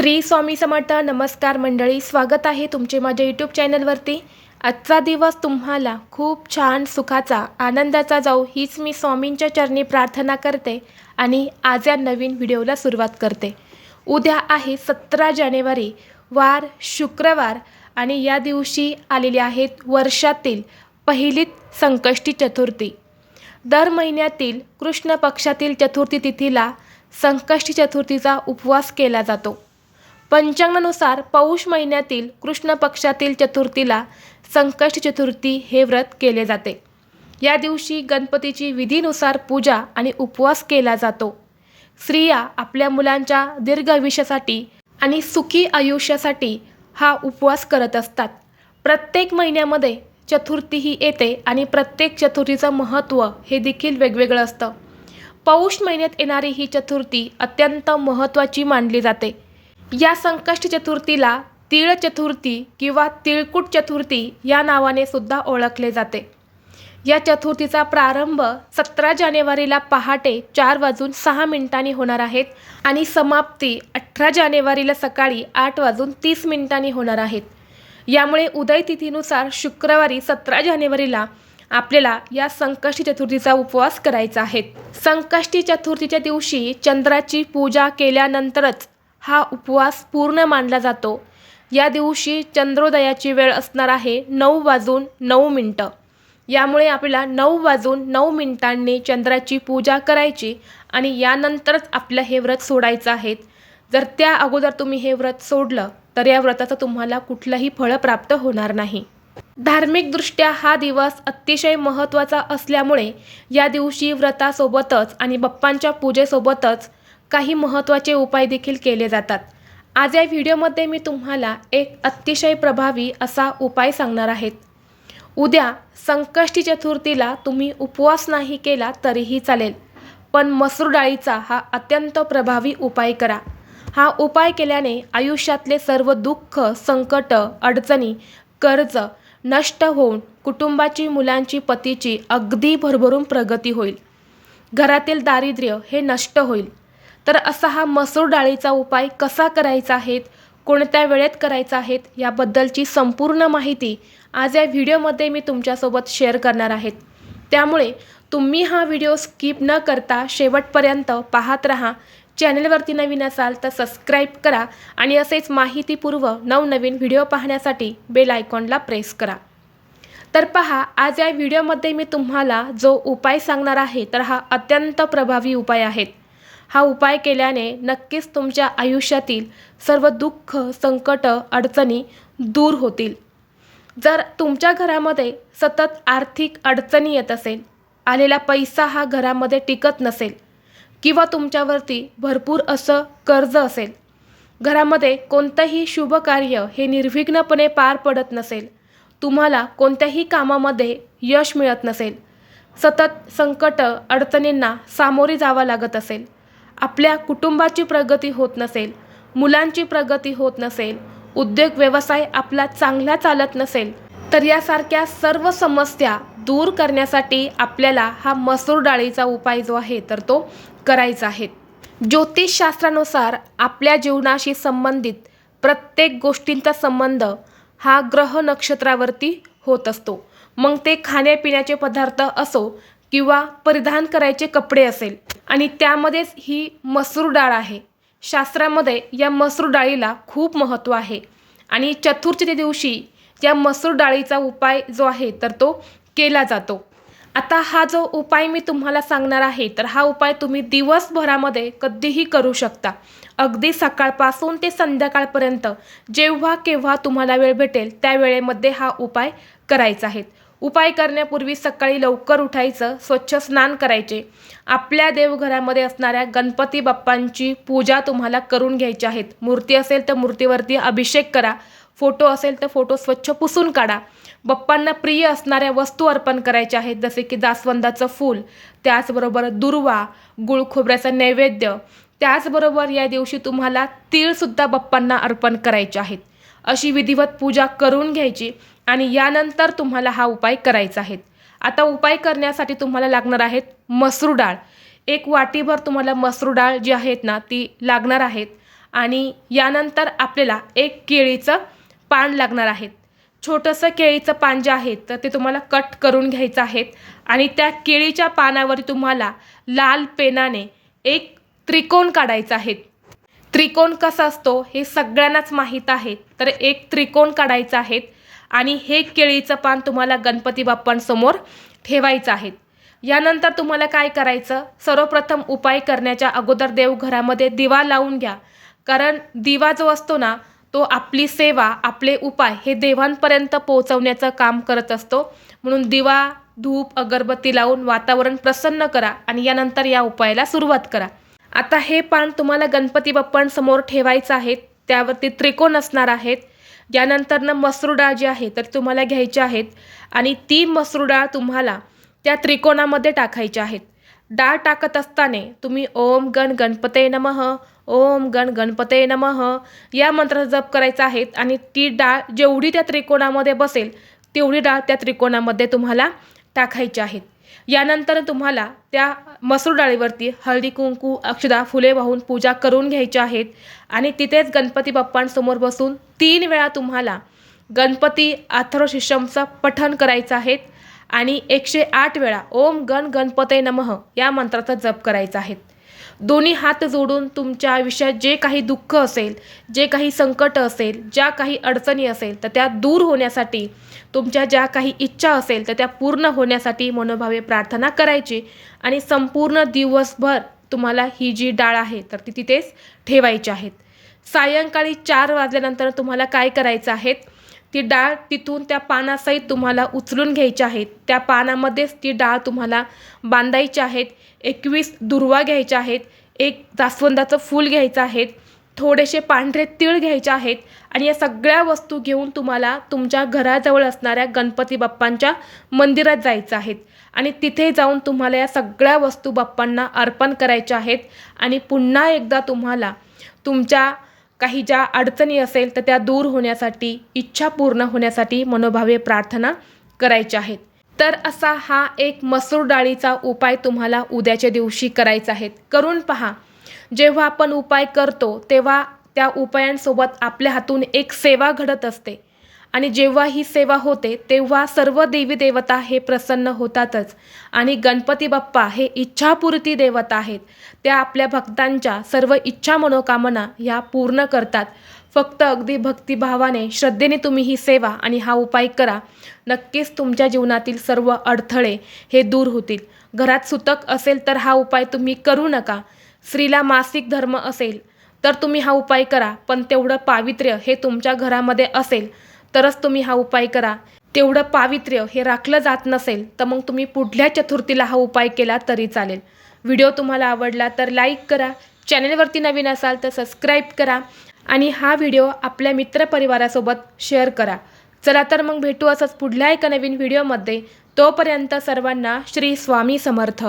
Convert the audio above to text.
श्री स्वामी समर्थ नमस्कार मंडळी स्वागत आहे तुमचे माझ्या यूट्यूब चॅनलवरती आजचा दिवस तुम्हाला खूप छान सुखाचा आनंदाचा जाऊ हीच मी स्वामींच्या चरणी प्रार्थना करते आणि आज या नवीन व्हिडिओला सुरुवात करते. उद्या आहे सतरा जानेवारी वार शुक्रवार आणि या दिवशी आलेली आहेत वर्षातील पहिलीच संकष्टी चतुर्थी. दर महिन्यातील कृष्ण पक्षातील चतुर्थी तिथीला संकष्टी चतुर्थीचा उपवास केला जातो. पंचांगानुसार पौष महिन्यातील कृष्ण पक्षातील चतुर्थीला संकष्ट चतुर्थी हे व्रत केले जाते. या दिवशी गणपतीची विधीनुसार पूजा आणि उपवास केला जातो. स्त्रिया आपल्या मुलांच्या दीर्घ आयुष्यासाठी आणि सुखी आयुष्यासाठी हा उपवास करत असतात. प्रत्येक महिन्यामध्ये चतुर्थी ही येते आणि प्रत्येक चतुर्थीचं महत्त्व हे देखील वेगवेगळं असतं. पौष महिन्यात येणारी ही चतुर्थी अत्यंत महत्त्वाची मानली जाते. या संकष्ट चतुर्थीला तिळ चतुर्थी किंवा तिळकुट चतुर्थी या नावाने सुद्धा ओळखले जाते. या चतुर्थीचा प्रारंभ सतरा जानेवारीला पहाटे चार वाजून सहा मिनिटांनी होणार आहेत आणि समाप्ती अठरा जानेवारीला सकाळी आठ वाजून तीस मिनिटांनी होणार आहेत यामुळे उदय तिथीनुसार शुक्रवारी सतरा जानेवारीला आपल्याला या संकष्टी चतुर्थीचा उपवास करायचा आहे. संकष्टी चतुर्थीच्या दिवशी चंद्राची पूजा केल्यानंतरच हा उपवास पूर्ण मानला जातो. या दिवशी चंद्रोदयाची वेळ असणार आहे नऊ वाजून नऊ मिनटं. यामुळे आपल्याला नऊ वाजून नऊ मिनिटांनी चंद्राची पूजा करायची आणि यानंतरच आपलं हे व्रत सोडायचं आहे. जर त्या अगोदर तुम्ही हे व्रत सोडलं तर या व्रताचं तुम्हाला कुठलंही फळ प्राप्त होणार नाही. धार्मिकदृष्ट्या हा दिवस अतिशय महत्त्वाचा असल्यामुळे या दिवशी व्रतासोबतच आणि बाप्पांच्या पूजेसोबतच काही महत्त्वाचे उपाय देखील केले जातात. आज या व्हिडिओमध्ये मी तुम्हाला एक अतिशय प्रभावी असा उपाय सांगणार आहेत उद्या संकष्टी चतुर्थीला तुम्ही उपवास नाही केला तरीही चालेल पण मसूर डाळीचा हा अत्यंत प्रभावी उपाय करा. हा उपाय केल्याने आयुष्यातले सर्व दुःख संकट अडचणी कर्ज नष्ट होऊन कुटुंबाची मुलांची पतीची अगदी भरभरून प्रगती होईल. घरातील दारिद्र्य हे नष्ट होईल. तर असा हा मसूर डाळीचा उपाय कसा करायचा आहेत कोणत्या वेळेत करायचा आहेत याबद्दलची संपूर्ण माहिती आज या व्हिडिओमध्ये मी तुमच्यासोबत शेअर करणार आहेत. त्यामुळे तुम्ही हा व्हिडिओ स्किप न करता शेवटपर्यंत पाहत राहा. चॅनलवरती नवीन असाल तर सबस्क्राईब करा आणि असेच माहितीपूर्व नवनवीन व्हिडिओ पाहण्यासाठी बेल आयकॉनला प्रेस करा. तर पहा आज या व्हिडिओमध्ये मी तुम्हाला जो उपाय सांगणार आहे तर हा अत्यंत प्रभावी उपाय आहेत हा उपाय केल्याने नक्कीच तुमच्या आयुष्यातील सर्व दुःख संकट अडचणी दूर होतील. जर तुमच्या घरामध्ये सतत आर्थिक अडचणी येत असेल आलेला पैसा हा घरामध्ये टिकत नसेल किंवा तुमच्यावरती भरपूर असं कर्ज असेल घरामध्ये कोणतंही शुभ कार्य हे निर्विघ्नपणे पार पडत नसेल तुम्हाला कोणत्याही कामामध्ये यश मिळत नसेल सतत संकट अडचणींना सामोरे जावं लागत असेल आपल्या कुटुंबाची प्रगती होत नसेल मुलांची प्रगती होत नसेल उद्योग व्यवसाय आपला चांगला चालत नसेल तर यासारख्या सर्व समस्या दूर करण्यासाठी आपल्याला हा मसूर डाळीचा उपाय जो आहे तर तो करायचा आहे. ज्योतिषशास्त्रानुसार आपल्या जीवनाशी संबंधित प्रत्येक गोष्टींचा संबंध हा ग्रह नक्षत्रावरती होत असतो. मग ते खाण्यापिण्याचे पदार्थ असो किंवा परिधान करायचे कपडे असेल. आणि त्यामध्येच ही मसूर डाळ आहे. शास्त्रामध्ये या मसूर डाळीला खूप महत्त्व आहे. आणि चतुर्थीच्या दिवशी या मसूर डाळीचा उपाय जो आहे तर तो केला जातो. आता हा जो उपाय मी तुम्हाला सांगणार आहे तर हा उपाय तुम्ही दिवसभरामध्ये कधीही करू शकता. अगदी सकाळपासून ते संध्याकाळपर्यंत जेव्हा केव्हा तुम्हाला वेळ भेटेल त्या वेळेमध्ये हा उपाय करायचा आहे. उपाय करण्यापूर्वी सकाळी लवकर उठायचं स्वच्छ स्नान करायचे. आपल्या देवघरामध्ये असणाऱ्या गणपती बाप्पांची पूजा तुम्हाला करून घ्यायची आहेत मूर्ती असेल तर मूर्तीवरती अभिषेक करा. फोटो असेल तर फोटो स्वच्छ पुसून काढा. बाप्पांना प्रिय असणाऱ्या वस्तू अर्पण करायच्या आहेत जसे की जास्वंदाचं फूल त्याचबरोबर दुर्वा गुळ खोबऱ्याचा नैवेद्य. त्याचबरोबर या दिवशी तुम्हाला तीळसुद्धा बाप्पांना अर्पण करायचे आहेत. अशी विधिवत पूजा करून घ्यायची. आणि यानंतर तुम्हाला हा उपाय करायचा आहे. आता उपाय करण्यासाठी तुम्हाला लागणार आहेत मसूर डाळ. एक वाटीभर तुम्हाला मसूर डाळ जी आहेत ना ती लागणार आहेत. आणि यानंतर आपल्याला एक केळीचं पान लागणार आहेत. छोटंसं केळीचं पान जे आहे तर ते तुम्हाला कट करून घ्यायचं आहेत आणि त्या केळीच्या पानावर तुम्हाला लाल पेनाने एक त्रिकोण काढायचा आहे. त्रिकोण कसा असतो हे सगळ्यांनाच माहीत आहे. तर एक त्रिकोण काढायचा आहे. आणि हे केळीचं पान तुम्हाला गणपती बाप्पांसमोर ठेवायचं आहे. यानंतर तुम्हाला काय करायचं? सर्वप्रथम उपाय करण्याच्या अगोदर देवघरामध्ये दिवा लावून घ्या. कारण दिवा जो असतो ना तो आपली सेवा आपले उपाय हे देवांपर्यंत पोहोचवण्याचं काम करत असतो. म्हणून दिवा धूप अगरबत्ती लावून वातावरण प्रसन्न करा आणि यानंतर या उपायाला सुरुवात करा. आता हे पान तुम्हाला गणपती बाप्पांसमोर ठेवायचं आहे. त्यावरती त्रिकोण असणार आहेत. यानंतरनं मसूर डाळ जी आहे तर तुम्हाला घ्यायची आहेत. आणि ती मसूर डाळ तुम्हाला त्या त्रिकोणामध्ये टाकायची आहेत. डाळ टाकत असताना तुम्ही ओम गण गणपते नमः ओम गण गणपते नमः या मंत्राचा जप करायचा आहे. आणि ती डाळ जेवढी त्या त्रिकोणामध्ये बसेल तेवढी डाळ त्या त्रिकोणामध्ये तुम्हाला टाकायची आहेत. यानंतर तुम्हाला त्या मसूर डाळीवरती हळदी कुंकू अक्षदा फुले वाहून पूजा करून घ्यायच्या आहेत. आणि तिथेच गणपती बाप्पांसमोर बसून तीन वेळा तुम्हाला गणपती अथर्व शिष्यमचं पठण करायचं आहे आणि एकशे आठ वेळा ओम गण गणपते नमः या मंत्राचा जप करायचा आहे दोन्ही हात जोडून तुमच्या आयुष्यात जे काही दुःख असेल जे काही संकट असेल ज्या काही अडचणी असेल तर त्या दूर होण्यासाठी तुमच्या ज्या काही इच्छा असेल तर त्या पूर्ण होण्यासाठी मनोभावे प्रार्थना करायची आणि संपूर्ण दिवसभर तुम्हाला ही जी डाळ आहे तर ती तिथेच ठेवायची आहेत. सायंकाळी चार वाजल्यानंतर तुम्हाला काय करायचं आहे? ती डाळ तिथून त्या पानासहित तुम्हाला उचलून घ्यायची आहेत त्या पानामध्येच ती डाळ तुम्हाला बांधायची आहेत एकवीस दुर्वा घ्यायच्या आहेत. एक जास्वंदाचं फूल घ्यायचं आहे. थोडेसे पांढरे तीळ घ्यायचे आहेत आणि या सगळ्या वस्तू घेऊन तुम्हाला तुमच्या घराजवळ असणाऱ्या गणपती बाप्पांच्या मंदिरात जायचं आहेत आणि तिथे जाऊन तुम्हाला या सगळ्या वस्तू बाप्पांना अर्पण करायच्या आहेत. आणि पुन्हा एकदा तुम्हाला तुमच्या काही ज्या अडचणी असेल तर त्या दूर होण्यासाठी इच्छा पूर्ण होण्यासाठी मनोभावे प्रार्थना करायच्या आहेत. तर असा हा एक मसूर डाळीचा उपाय तुम्हाला उद्याच्या दिवशी करायचा आहे. करून पहा. जेव्हा आपण उपाय करतो तेव्हा त्या उपायांसोबत आपल्या हातून एक सेवा घडत असते. आणि जेव्हा ही सेवा होते तेव्हा सर्व देवी देवता हे प्रसन्न होतातच. आणि गणपती बाप्पा हे इच्छापूर्ती देवता आहेत. त्या आपल्या भक्तांच्या सर्व इच्छा मनोकामना ह्या पूर्ण करतात. फक्त अगदी भक्तिभावाने श्रद्धेने तुम्ही ही सेवा आणि हा उपाय करा. नक्कीच तुमच्या जीवनातील सर्व अडथळे हे दूर होतील. घरात सुतक असेल तर हा उपाय तुम्ही करू नका. स्त्रीला मासिक धर्म असेल तर तुम्ही हा उपाय करा. पण तेवढं पावित्र्य हे तुमच्या घरामध्ये असेल तरच तुम्ही हा उपाय करा. तेवढं पावित्र्य हे राखलं जात नसेल तर मग तुम्ही पुढल्या चतुर्थीला हा उपाय केला तरी चालेल. व्हिडिओ तुम्हाला आवडला तर लाईक करा. चॅनलवरती नवीन असाल तर सबस्क्राईब करा. आणि हा व्हिडिओ आपल्या मित्रपरिवारासोबत शेअर करा. चला तर मग भेटू असंच पुढल्या एका नवीन व्हिडिओमध्ये. तोपर्यंत सर्वांना श्री स्वामी समर्थ.